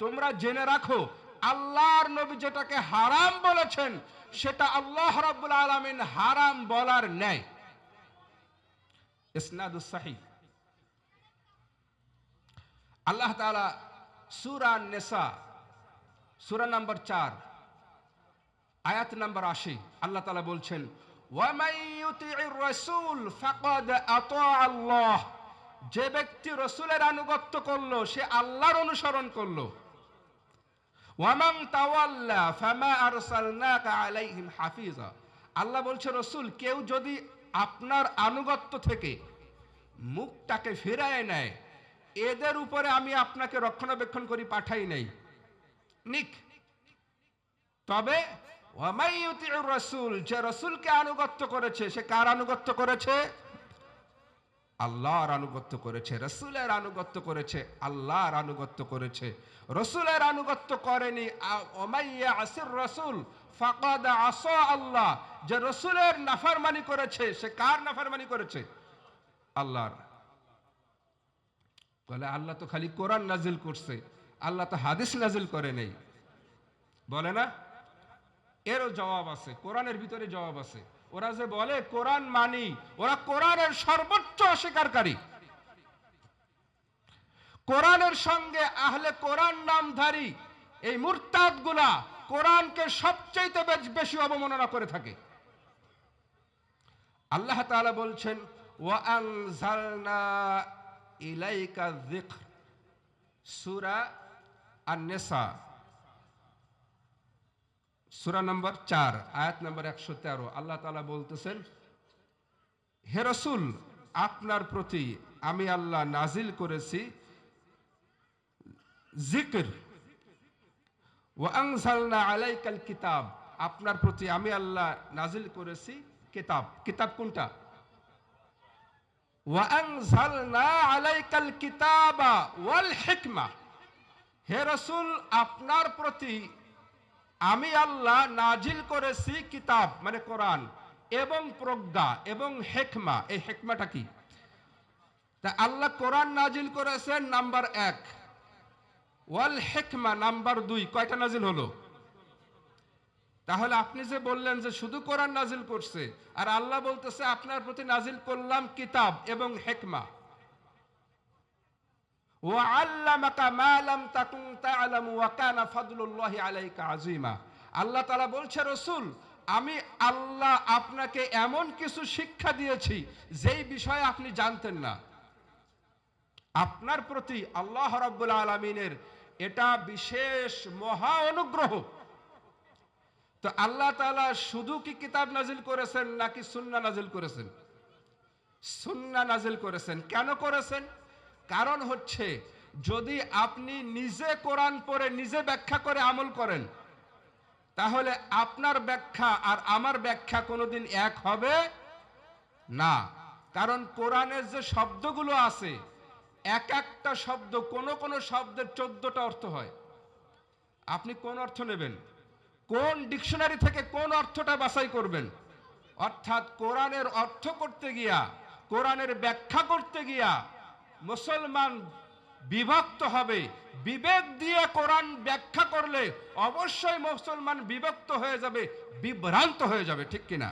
তোমরা জেনে রাখো, আল্লাহর নবী যেটাকে হারাম বলেছেন, সেটা আল্লাহ রাব্বুল আলামিন হারাম বলার ন্যায়। ইসনাদুস আল্লাহ তাআলা সূরা নেসা সূরা নাম্বার চার, আয়াত নাম্বার আশি, আল্লাহ তাআলা বলছেন, ওয়ামাই ইউতিউর রাসূল ফাকাদ আতা আল্লাহ। যে ব্যক্তি রসুলের আনুগত্য করল, সে আল্লাহর অনুসরণ করল। ওয়ামান তাওয়াল্লা ফামা আরসালনাকা আলাইহিম হাফিজা। আল্লাহ বলছে, রসুল, কেউ যদি আপনার আনুগত্য থেকে মুখটাকে ফেরায় নেয়, এদের উপরে আমি আপনাকে রক্ষণাবেক্ষণ করি, পাঠাই নাই। নিক। তবে ওয়ামাই ইউতিউর রাসূল, যে রসুলকে আনুগত্য করেছে, সে কার আনুগত্য করেছে? আল্লাহর আনুগত্য করেছে, রসুলের আনুগত্য করেছে, আল্লাহর আনুগত্য করেছে। রসুলের আনুগত্য করেনি আসির রসুল, ফাকাদ আস আল্লাহ। যে রসুলের নাফরমানি করেছে, সে কার নাফরমানি করেছে? আল্লাহর। বলে, আল্লাহ তো খালি কোরআন নাজিল করছে, আল্লাহ তো হাদিস নাজিল করে নেই। বলে না? এরও জবাব আছে, কোরআনের ভিতরে জবাব আছে। ওরা যে বলে কোরআন মানি, ওরা কোরআনের সর্বোচ্চ অস্বীকারী। কোরআনের সঙ্গে আহলে কোরআন নামধারী এই মুরতাদগুলা কোরআনকে সবচাইতে বেশি অবমাননা করে থাকে। আল্লাহ তাআলা বলছেন ওয়ানজালনা ইলাইকা যিকর সুরা নম্বর চার, আয়াত নম্বর একশো তেরো। আল্লাহ তালা বলতেছেন, হে রসুল, আপনার প্রতি আমি আল্লাহ নাজিল করেছি জিকির ওয়াংসালনা আলাইকাল কিতাব। আপনার প্রতি আমি আল্লাহ নাজিল করেছি কিতাব। কিতাব কোনটা? ওয়াংসালনা আলাইকাল কিতাবা ওয়াল হিকমা। হে রসুল, আপনার প্রতি আমি আল্লাহ নাজিল করেছি কিতাব মানে কোরআন, এবং প্রজ্ঞা, এবং হেকমা। এই হেকমাটা কি? তা আল্লাহ কোরআন নাজিল করেছেন নাম্বার এক। ওয়াল হেকমা নাম্বার দুই। কয়টা নাজিল হলো? তাহলে আপনি যে বললেন যে শুধু কোরআন নাজিল করছে, আর আল্লাহ বলতেছে আপনার প্রতি নাজিল করলাম কিতাব এবং হেকমা। আল্লাহ বলছে, রসুল, আমি আল্লাহ আপনাকে এমন কিছু শিক্ষা দিয়েছি, যেই বিষয়ে আপনি জানতেন না। আপনার প্রতি আল্লাহ রাব্বুল আলামিনের এটা বিশেষ মহা অনুগ্রহ। তো আল্লাহ তাআলা শুধু কি কিতাব নাজিল করেছেন নাকি সুন্নাহ নাজিল করেছেন? সুন্নাহ নাজিল করেছেন। কেন করেছেন? কারণ হচ্ছে, যদি আপনি নিজে কোরআন পড়ে, নিজে ব্যাখ্যা করে আমল করেন, তাহলে আপনার ব্যাখ্যা আর আমার ব্যাখ্যা কোনোদিন এক হবে না। কারণ কোরআনের যে শব্দগুলো আছে, এক একটা শব্দ, কোন কোন শব্দের চোদ্দটা অর্থ হয়। আপনি কোন অর্থ নেবেন? কোন ডিকশনারি থেকে কোন অর্থটা বাছাই করবেন? অর্থাৎ কোরআনের অর্থ করতে গিয়া, কোরআনের ব্যাখ্যা করতে গিয়া মুসলমান বিভক্ত হবে। বিবেক দিয়ে কোরআন ব্যাখ্যা করলে অবশ্যই মুসলমান বিভক্ত হয়ে যাবে, বিভ্রান্ত হয়ে যাবে, ঠিক কিনা?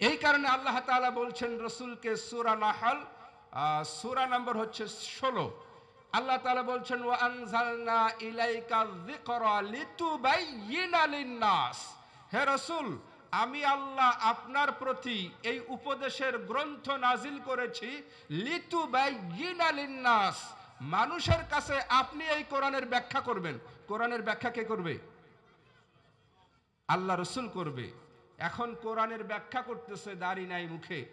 এই কারণে আল্লাহ তাআলা বলছেন রসুলকে সুরা নাহাল সুরা নম্বর হচ্ছে ষোলো। আল্লাহ তাআলা বলছেন, ওয়া আনজালনা ইলাইকা যিকরা লিতুবাইয়িনা লিন-নাস। হে রসুল আমি আল্লাহ আপনার প্রতি এই উপদেশের গ্রন্থ নাজিল করেছি, লিতু নাস মানুষের কাছে আপনি এই কোরআনের ব্যাখ্যা করবেন। কোরআনের ব্যাখ্যা কে করবে? আল্লাহ রসুল করবে। এখন কোরআনের ব্যাখ্যা করতেছে দাড়ি নাই মুখে।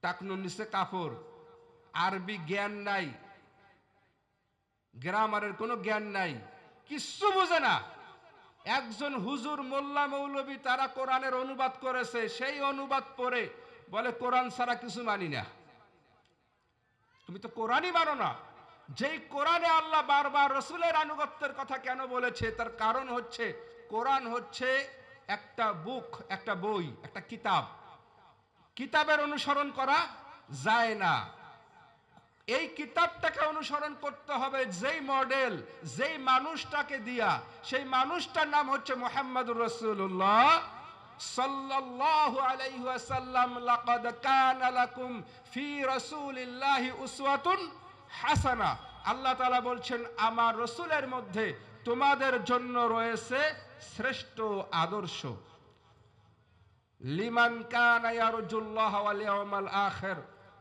টাকনুর নিচে কাপড়। আরবি জ্ঞান নাই। গ্রামারের কোনো জ্ঞান নাই। কিচ্ছু বোঝে না। একজন হুজুর মোল্লা মৌলবী তারা কোরআনের অনুবাদ করেছে, সেই অনুবাদ পড়ে বলে, কোরআন ছাড়া কিছু মানি না। তুমি তো কোরআনই মানো না। যেই কোরআনে আল্লাহ বারবার রসুলের আনুগত্যের কথা কেন বলেছে, তার কারণ হচ্ছে, কোরআন হচ্ছে একটা বুক, একটা বই, একটা কিতাব। কিতাবের অনুসরণ করা যায় না। এই কিতাবটাকে অনুসরণ করতে হবে যেই মডেল, যেই মানুষটাকে দিয়া। সেই মানুষটার নাম হচ্ছে মোহাম্মদুর রসুল্লাহ আমার রসুলের মধ্যে তোমাদের জন্য রয়েছে শ্রেষ্ঠ আদর্শ। লিমান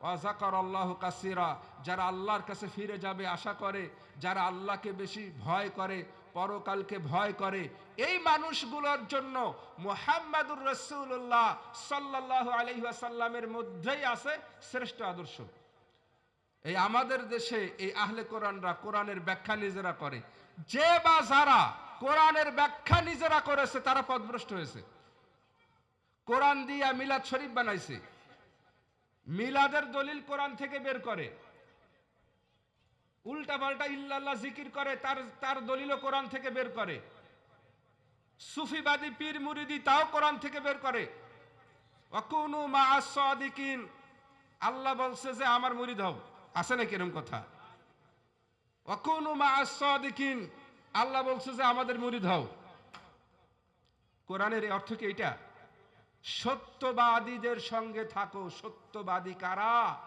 ওয়া যাকারাল্লাহু কাসীরা, যারা আল্লাহর কাছে ফিরে যাবে আশা করে, যারা আল্লাহকে বেশি ভয় করে, পরকালকে ভয় করে, এই মানুষগুলোর জন্য মুহাম্মাদুর রাসূলুল্লাহ সাল্লাল্লাহু আলাইহি ওয়াসাল্লামের মধ্যেই আছে শ্রেষ্ঠ আদর্শ। এই আমাদের দেশে এই আহলে কোরআনরা কোরআনের ব্যাখ্যা নিজেরা করে। যে বা যারা কোরআনের ব্যাখ্যা নিজেরা করেছে, তারা পদভ্রষ্ট হয়েছে। কোরআন দিয়া মিলাদ শরীফ বানাইছে। মিলাদের দলিল কোরআন থেকে বের করে। উল্টা পাল্টা ইল্লাল্লাহ জিকির করে, তার তার দলিলও কোরআন থেকে বের করে। সুফিবাদী পীর মুরিদি তাও কোরআন থেকে বের করে। অকুনু মা সাদিকিন। আল্লাহ বলছে যে, আমার মুরিদ হও। আছে নাকি এরকম কথা? অকুনু মা সাদিকিন। আল্লাহ বলছে যে, আমাদের মুরিদ হও। কোরআনের অর্থ কি এটা সত্যবাদীদের সঙ্গে থাকো। সত্যবাদী কারা?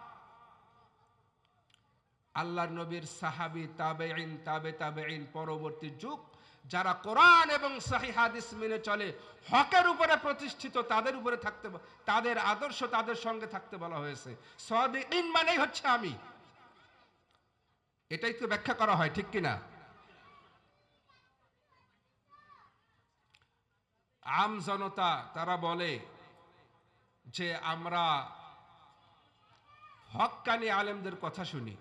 আল্লাহর নবীর সাহাবি তাবেইন তাবে তাবেইন পরবর্তী যুগ, যারা কোরআন এবং সহি হাদিস মেনে চলে, হকের উপরে প্রতিষ্ঠিত, তাদের উপরে থাকতে তাদের আদর্শ তাদের সঙ্গে থাকতে বলা হয়েছে। সদিন মানেই হচ্ছে আমি। এটাই তো ব্যাখ্যা করা হয়, ঠিক কিনা? আম জনতা, তারা বলে যে আমরা হক্কানি আলেমদের কথা শুনি।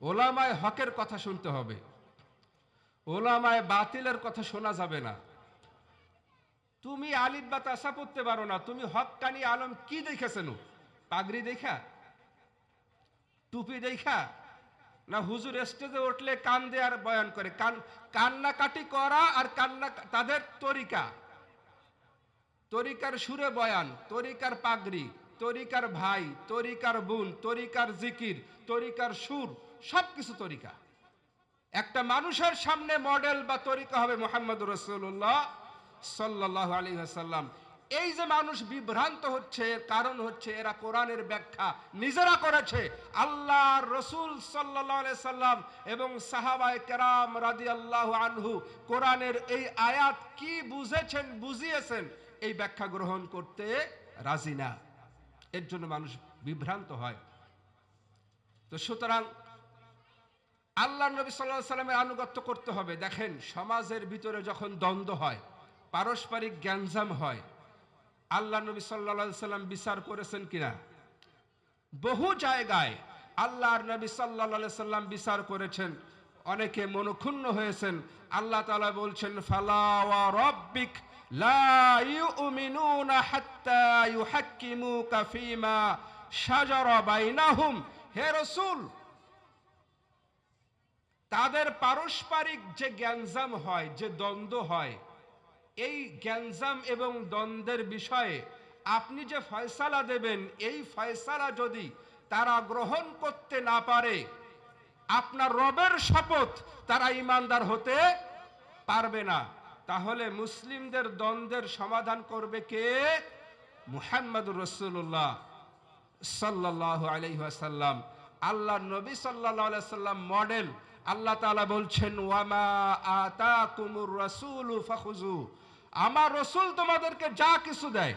ওলামায় হকের কথা শুনতে হবে। ওলামায় বাতিলের কথা শোনা যাবে না। তুমি আলিফ বা তাসা পড়তে পারো না। তুমি হক্কানি আলম কি দেখেছেন? পাগড়ি দেখা? টুপি দেখা? না হুজুর স্টেজে উঠলে কান দিয়ে বয়ান করে। কান কান্নাকাটি করা আর কান্না তাদের তরিকা। তরিকার সুরে বয়ান, তরিকার পাগড়ি, তরিকার ভাই, তরিকার বোন, তরিকার জিকির, তরিকার সুর সব কিছু তরিকা। একটা মানুষের সামনে মডেল বা তরিকা হবে মোহাম্মদ রসুল্লাহ সাল্লাহ আলী সাল্লাম এই যে মানুষ বিভ্রান্ত হচ্ছে, এর কারণ হচ্ছে এরা কোরআনের ব্যাখ্যা নিজেরা করেছে। আল্লাহ রসুল সাল্লাম এবং আল্লাহ আনহু কোরআনের এই আয়াত কি বুঝেছেন, বুঝিয়েছেন, এই ব্যাখ্যা গ্রহণ করতে রাজি না। এর জন্য মানুষ বিভ্রান্ত হয়। তো সুতরাং আল্লাহ নবী সাল্লাহ সাল্লামের আনুগত্য করতে হবে। দেখেন, সমাজের ভিতরে যখন দ্বন্দ্ব হয়, পারস্পরিক জ্ঞানজাম হয় আল্লাহ নবী সাল্লা সাল্লাম বিচার করেছেন কিনা? বহু জায়গায় আল্লাহর নবী সাল্লা সাল্লাম বিচার করেছেন। অনেকে মনক্ষুণ্ণ হয়েছেন। আল্লাহ তালা বলছেন ফালাওয়া রব্বিক হে রাসূল, তাদের পারস্পরিক যে জ্ঞানজাম হয়, যে দ্বন্দ্ব হয় এই জ্ঞানজাম এবং দ্বন্দ্বের বিষয়ে আপনি যে ফয়সালা দেবেন, এই ফয়সালা যদি তারা গ্রহণ করতে না পারে, আপনার রবের শপথ তারা ইমানদার হতে পারবে না। তাহলে মুসলিমদের দ্বন্দ্বের সমাধান করবে কে? মুহাম্মদুর রসুল্লাহ সাল্লাহ আলহাসাল্লাম আল্লাহ নবী সাল্লাহ সাল্লাম মডেল আল্লাহ তালা বলছেন, ওয়ামা আমার রসুল তোমাদেরকে যা কিছু দেয়।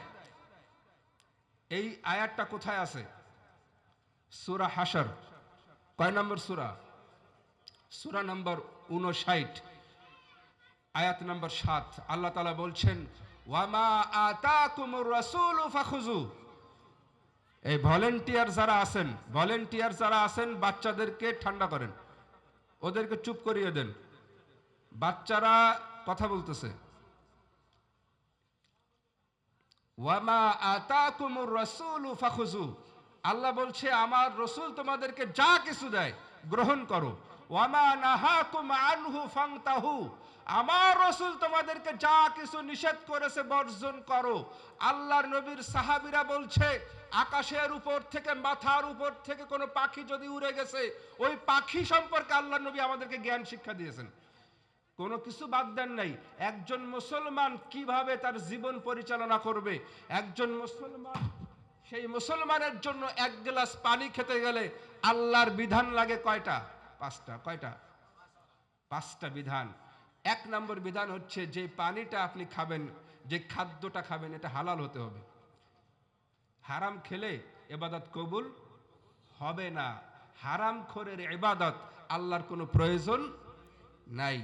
এই আয়াতটা কোথায় আছে? সুরা হাসর কয় নম্বর সুরা? সুরা নম্বর উনষাট আয়াত নম্বর সাত। আল্লাহ তাআলা বলছেন, ওয়ামা আতা কুমুর রসুল ফাখুজু এই ভলেন্টিয়ার যারা আছেন, ভলেন্টিয়ার যারা আছেন, বাচ্চাদেরকে ঠান্ডা করেন। ওদেরকে চুপ করিয়ে দেন। বাচ্চারা কথা বলতেছে। ওয়ামা আতাকুমুর রাসূলু ফাখুজু আল্লাহ বলছে, আমার রসুল তোমাদেরকে যা কিছু দেয় গ্রহণ করো। ওয়ামা নাহাকুম আনহু ফাংতাহু। আমার রসুল তোমাদেরকে যা কিছু নিষেধ করেছে বর্জন করো। আল্লাহর নবীর সাহাবিরা বলছে, আকাশের উপর থেকে মাথার উপর থেকে কোনো পাখি যদি উড়ে গেছে, ওই পাখি সম্পর্কে আল্লাহর নবী আমাদেরকে জ্ঞান শিক্ষা দিয়েছেন। কোনো কিছু বাদ দেন নাই। একজন মুসলমান কীভাবে তার জীবন পরিচালনা করবে? একজন মুসলমান, সেই মুসলমানের জন্য এক গ্লাস পানি খেতে গেলে আল্লাহর বিধান লাগে কয়টা? পাঁচটা। কয়টা? পাঁচটা বিধান। এক নম্বর বিধান হচ্ছে যে পানিটা আপনি খাবেন, যে খাদ্যটা খাবেন, এটা হালাল হতে হবে। হারাম খেলে এবাদত কবুল হবে না। হারাম খোরের এবাদত আল্লাহর কোনো প্রয়োজন নাই।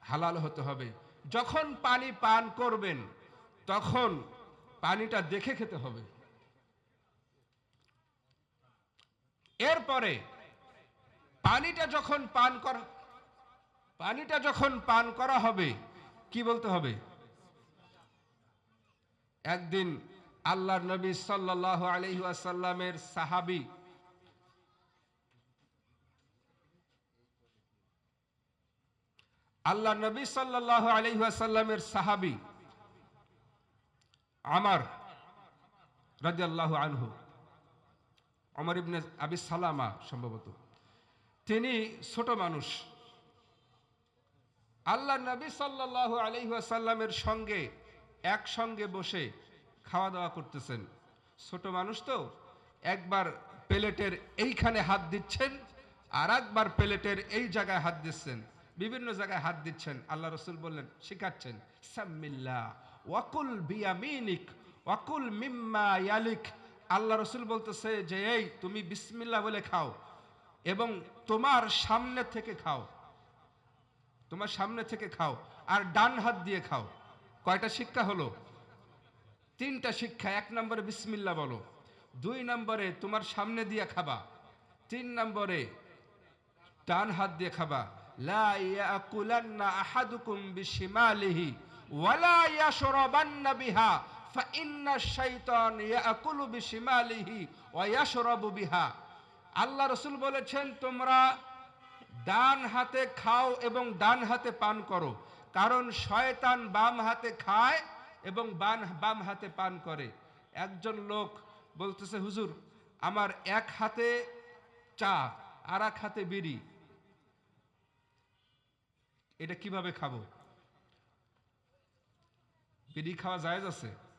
হালাল হতে হবে। যখন পানি পান করবেন, তখন পানিটা দেখে খেতে হবে। এরপরে পানিটা যখন পান করা পানিটা যখন পান করা হবে, কি বলতে হবে? একদিন আল্লাহর নবী সাল্লাল্লাহু আলাইহি ওয়াসাল্লামের সাহাবী আল্লাহ নবী সাল্লাল্লাহু আলাইহি ওয়াসাল্লামের সাহাবী আমার রাদিয়াল্লাহু আনহু, ওমর ইবনে আবি সালামা সম্ভবত, তিনি ছোট মানুষ। আল্লাহ নবী সাল্লাল্লাহু আলাইহি ওয়াসাল্লামের সঙ্গে একসঙ্গে বসে খাওয়া দাওয়া করতেছেন। ছোট মানুষ তো, একবার প্লেটের এইখানে হাত দিচ্ছেন, আর একবার প্লেটের এই জায়গায় হাত দিচ্ছেন, বিভিন্ন জায়গায় হাত দিচ্ছেন। আল্লাহ রসুল বললেন, শিখাচ্ছেন সাম্মিল্লাহ ওয়াকুল বিয়ামিনিক, ওয়াকুল মিম্মা ইয়ালিক। আল্লাহ রসুল বলতেছে যে, এই, তুমি বিসমিল্লাহ বলে খাও এবং তোমার সামনে থেকে খাও। তোমার সামনে থেকে খাও, আর ডান হাত দিয়ে খাও। কয়টা শিক্ষা হলো? তিনটা শিক্ষা, এক নম্বরে বিসমিল্লা বলো, দুই নম্বরে তোমার সামনে দিয়ে খাবা, তিন নম্বরে ডান হাত দিয়ে খাবা। লা বিহা বিহা। আল্লাহ রাসূল বলেছেন, তোমরা ডান হাতে খাও এবং ডান হাতে পান করো। কারণ শয়তান বাম হাতে খায় এবং বান বাম হাতে পান করে। একজন লোক বলতেছে, হুজুর, আমার এক হাতে চা, আর এক হাতে বিড়ি। এটা কীভাবে খাব? বিড়ি খাওয়া জায়েজ আছে?